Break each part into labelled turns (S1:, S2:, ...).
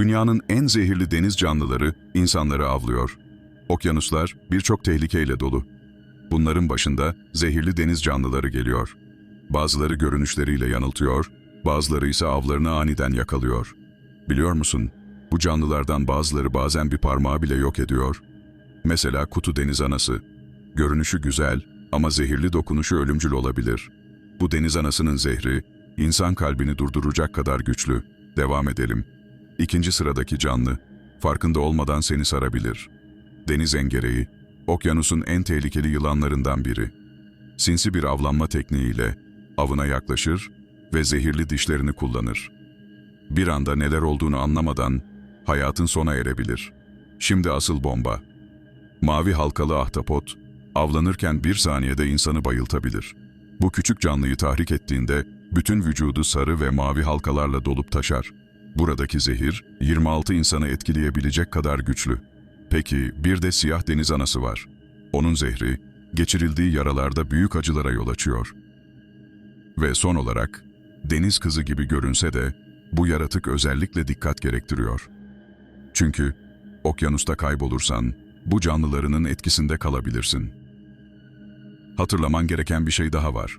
S1: Dünyanın en zehirli deniz canlıları insanları avlıyor. Okyanuslar birçok tehlikeyle dolu. Bunların başında zehirli deniz canlıları geliyor. Bazıları görünüşleriyle yanıltıyor, bazıları ise avlarını aniden yakalıyor. Biliyor musun? Bu canlılardan bazıları bazen bir parmağı bile yok ediyor. Mesela kutu deniz anası. Görünüşü güzel ama zehirli dokunuşu ölümcül olabilir. Bu deniz anasının zehri, insan kalbini durduracak kadar güçlü. Devam edelim. İkinci sıradaki canlı, farkında olmadan seni sarabilir. Deniz engereği, okyanusun en tehlikeli yılanlarından biri. Sinsi bir avlanma tekniğiyle avına yaklaşır ve zehirli dişlerini kullanır. Bir anda neler olduğunu anlamadan hayatın sona erebilir. Şimdi asıl bomba. Mavi halkalı ahtapot, avlanırken bir saniyede insanı bayıltabilir. Bu küçük canlıyı tahrik ettiğinde bütün vücudu sarı ve mavi halkalarla dolup taşar. Buradaki zehir 26 insanı etkileyebilecek kadar güçlü. Peki bir de siyah deniz anası var. Onun zehri geçirildiği yaralarda büyük acılara yol açıyor. Ve son olarak deniz kızı gibi görünse de bu yaratık özellikle dikkat gerektiriyor. Çünkü okyanusta kaybolursan bu canlılarının etkisinde kalabilirsin. Hatırlaman gereken bir şey daha var.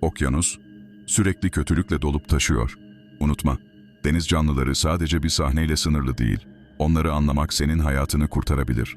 S1: Okyanus sürekli kötülükle dolup taşıyor. Unutma, deniz canlıları sadece bir sahneyle sınırlı değil. Onları anlamak senin hayatını kurtarabilir.